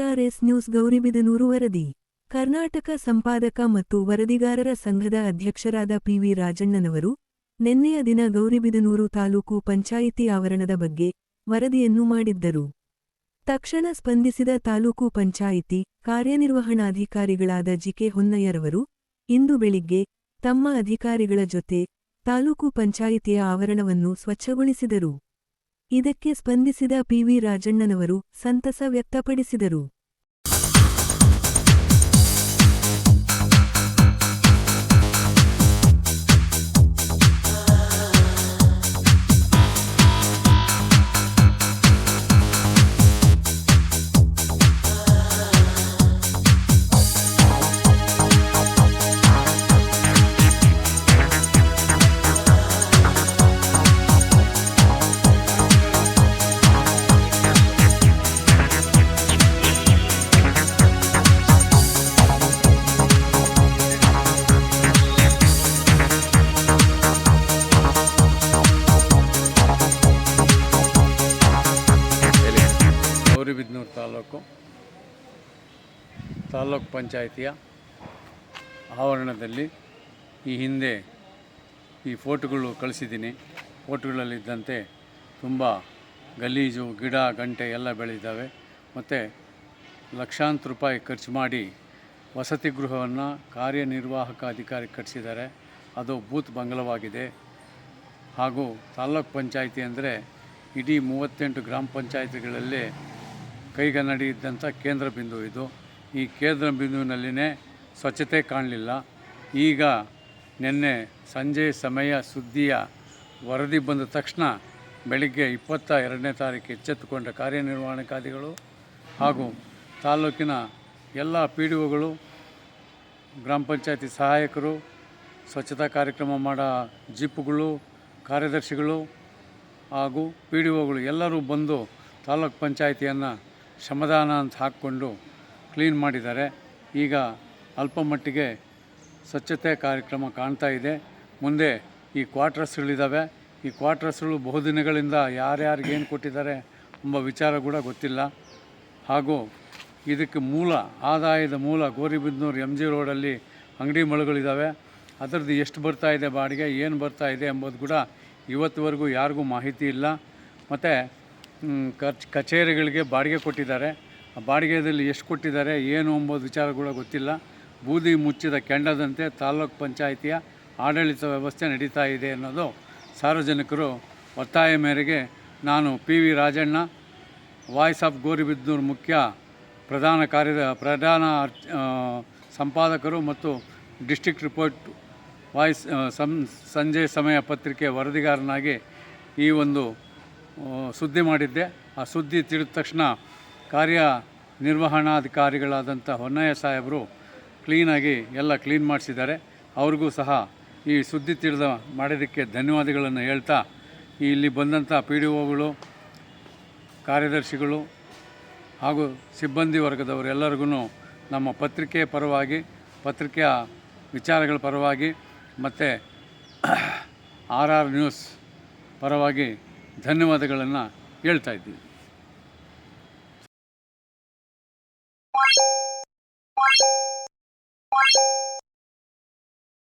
S news Gauribidanur ವರದಿ. ಕರ್ನಾಟಕ ಸಂಪಾದಕ ಮತ್ತು ವರದಿಗಾರರ ಸಂಘದ ಅಧ್ಯಕ್ಷರಾದ ಪಿವಿ ರಾಜಣ್ಣನವರು ನಿನ್ನೆಯ ದಿನ ಗೌರಿಬಿದನೂರು ತಾಲೂಕು ಪಂಚಾಯಿತಿ ಆವರಣದ ಬಗ್ಗೆ ವರದಿಯನ್ನು ಮಾಡಿದ್ದರು. ತಕ್ಷಣ ಸ್ಪಂದಿಸಿದ ತಾಲೂಕು ಪಂಚಾಯಿತಿ ಕಾರ್ಯನಿರ್ವಹಣಾಧಿಕಾರಿಗಳಾದ ಜಿಕೆ ಹೊನ್ನಯ್ಯರವರು ಇಂದು ಬೆಳಿಗ್ಗೆ ತಮ್ಮ ಅಧಿಕಾರಿಗಳ ಜೊತೆ ತಾಲೂಕು ಪಂಚಾಯಿತಿಯ ಆವರಣವನ್ನು ಸ್ವಚ್ಛಗೊಳಿಸಿದರು. ಇದಕ್ಕೆ ಸ್ಪಂದಿಸಿದ ಪಿವಿ ರಾಜಣ್ಣನವರು ಸಂತಸ ವ್ಯಕ್ತಪಡಿಸಿದರು. ತಾಲೂಕು ತಾಲೂಕು ಪಂಚಾಯಿತಿಯ ಆವರಣದಲ್ಲಿ ಈ ಹಿಂದೆ ಈ ಫೋಟೋಗಳು ಕಳಿಸಿದ್ದೀನಿ. ಫೋಟೋಗಳಲ್ಲಿದ್ದಂತೆ ತುಂಬ ಗಲೀಜು, ಗಿಡ, ಗಂಟೆ ಎಲ್ಲ ಬೆಳೆದಿದ್ದಾವೆ. ಮತ್ತು ಲಕ್ಷಾಂತರ ರೂಪಾಯಿ ಖರ್ಚು ಮಾಡಿ ವಸತಿ ಗೃಹವನ್ನು ಕಾರ್ಯನಿರ್ವಾಹಕ ಅಧಿಕಾರಿ ಕಟ್ಟಿಸಿದ್ದಾರೆ. ಅದು ಬೂತ್ ಬಂಗಲವಾಗಿದೆ. ಹಾಗೂ ತಾಲ್ಲೂಕು ಪಂಚಾಯಿತಿ ಅಂದರೆ ಇಡೀ ಮೂವತ್ತೆಂಟು ಗ್ರಾಮ ಪಂಚಾಯಿತಿಗಳಲ್ಲೇ ಕೈಗನ್ನಡಿ ಇದ್ದಂಥ ಕೇಂದ್ರ ಬಿಂದು ಇದು. ಈ ಕೇಂದ್ರ ಬಿಂದುವಿನಲ್ಲಿನೇ ಸ್ವಚ್ಛತೆ ಕಾಣಲಿಲ್ಲ. ಈಗ ನಿನ್ನೆ ಸಂಜೆ ಸಮಯ ಸುದ್ದಿಯ ವರದಿ ಬಂದ ತಕ್ಷಣ ಬೆಳಿಗ್ಗೆ ಇಪ್ಪತ್ತ ಎರಡನೇ ತಾರೀಕು ಎಚ್ಚೆತ್ತುಕೊಂಡ ಕಾರ್ಯನಿರ್ವಹಣಾಧಿಕಾರಿಗಳು ಹಾಗೂ ತಾಲೂಕಿನ ಎಲ್ಲ ಪಿ ಡಿ ಒಗಳು, ಗ್ರಾಮ ಪಂಚಾಯತಿ ಸಹಾಯಕರು, ಸ್ವಚ್ಛತಾ ಕಾರ್ಯಕ್ರಮ ಮಾಡೋ ಜೀಪುಗಳು, ಕಾರ್ಯದರ್ಶಿಗಳು ಹಾಗೂ ಪಿ ಡಿ ಒಗಳು ಎಲ್ಲರೂ ಬಂದು ತಾಲೂಕ್ ಪಂಚಾಯಿತಿಯನ್ನು ಶ್ರಮದಾನ ಅಂತ ಹಾಕ್ಕೊಂಡು ಕ್ಲೀನ್ ಮಾಡಿದ್ದಾರೆ. ಈಗ ಅಲ್ಪ ಮಟ್ಟಿಗೆ ಸ್ವಚ್ಛತೆ ಕಾರ್ಯಕ್ರಮ ಕಾಣ್ತಾ ಇದೆ. ಮುಂದೆ ಈ ಕ್ವಾರ್ಟರ್ಸ್ಗಳಿದ್ದಾವೆ ಈ ಕ್ವಾರ್ಟರ್ಸ್ಗಳು ಬಹುದಿನಗಳಿಂದ ಯಾರ್ಯಾರಿಗೆ ಏನು ಕೊಟ್ಟಿದ್ದಾರೆ ಎಂಬ ವಿಚಾರ ಕೂಡ ಗೊತ್ತಿಲ್ಲ. ಹಾಗೂ ಇದಕ್ಕೆ ಮೂಲ, ಆದಾಯದ ಮೂಲ ಗೋರಿಬಿದ್ನೂರು ಎಂ ಜಿ ರೋಡಲ್ಲಿ ಅಂಗಡಿ ಮಳುಗಳಿದ್ದಾವೆ ಅದರದ್ದು ಎಷ್ಟು ಬರ್ತಾ ಇದೆ ಬಾಡಿಗೆ, ಏನು ಬರ್ತಾ ಇದೆ ಎಂಬುದು ಕೂಡ ಇವತ್ತುವರೆಗೂ ಯಾರಿಗೂ ಮಾಹಿತಿ ಇಲ್ಲ. ಮತ್ತು ಕಚ್ ಕಚೇರಿಗಳಿಗೆ ಬಾಡಿಗೆ ಕೊಟ್ಟಿದ್ದಾರೆ. ಆ ಬಾಡಿಗೆದಲ್ಲಿ ಎಷ್ಟು ಕೊಟ್ಟಿದ್ದಾರೆ, ಏನು ಎಂಬುದು ವಿಚಾರ ಕೂಡ ಗೊತ್ತಿಲ್ಲ. ಬೂದಿ ಮುಚ್ಚಿದ ಕೆಂಡದಂತೆ ತಾಲ್ಲೂಕು ಪಂಚಾಯಿತಿಯ ಆಡಳಿತ ವ್ಯವಸ್ಥೆ ನಡೀತಾ ಇದೆ ಅನ್ನೋದು ಸಾರ್ವಜನಿಕರು ಒತ್ತಾಯ ಮೇರೆಗೆ ನಾನು P V Rajanna, voice of Gauribidanur ಮುಖ್ಯ ಪ್ರಧಾನ ಕಾರ್ಯದ ಪ್ರಧಾನ ಸಂಪಾದಕರು ಮತ್ತು ಡಿಸ್ಟ್ರಿಕ್ಟ್ ರಿಪೋರ್ಟ್ ವಾಯ್ಸ್ ಸಂ, ಸಂಜೆ ಸಮಯ ಪತ್ರಿಕೆ ವರದಿಗಾರನಾಗಿ ಈ ಒಂದು ಸುದ್ದಿ ಮಾಡಿದ್ದೆ. ಆ ಸುದ್ದಿ ತಿಳಿದ ತಕ್ಷಣ ಕಾರ್ಯ ನಿರ್ವಹಣಾಧಿಕಾರಿಗಳಾದಂಥ ಹೊನ್ನಯ್ಯ ಸಾಹೇಬರು ಕ್ಲೀನಾಗಿ ಎಲ್ಲ ಕ್ಲೀನ್ ಮಾಡಿಸಿದ್ದಾರೆ. ಅವ್ರಿಗೂ ಸಹ ಈ ಸುದ್ದಿ ತಿಳಿದ ಮಾಡಿದ್ದಕ್ಕೆ ಧನ್ಯವಾದಗಳನ್ನು ಹೇಳ್ತಾ ಇಲ್ಲಿ ಬಂದಂಥ ಪಿ ಡಿ ಒಗಳು ಕಾರ್ಯದರ್ಶಿಗಳು ಹಾಗೂ ಸಿಬ್ಬಂದಿ ವರ್ಗದವರೆಲ್ಲರಿಗೂ ನಮ್ಮ ಪತ್ರಿಕೆ ಪರವಾಗಿ, ಪತ್ರಿಕೆಯ ವಿಚಾರಗಳ ಪರವಾಗಿ ಮತ್ತು ಆರ್ ಆರ್ ನ್ಯೂಸ್ ಪರವಾಗಿ ಧನ್ಯವಾದಗಳನ್ನು ಹೇಳ್ತಾ ಇದ್ದೀವಿ.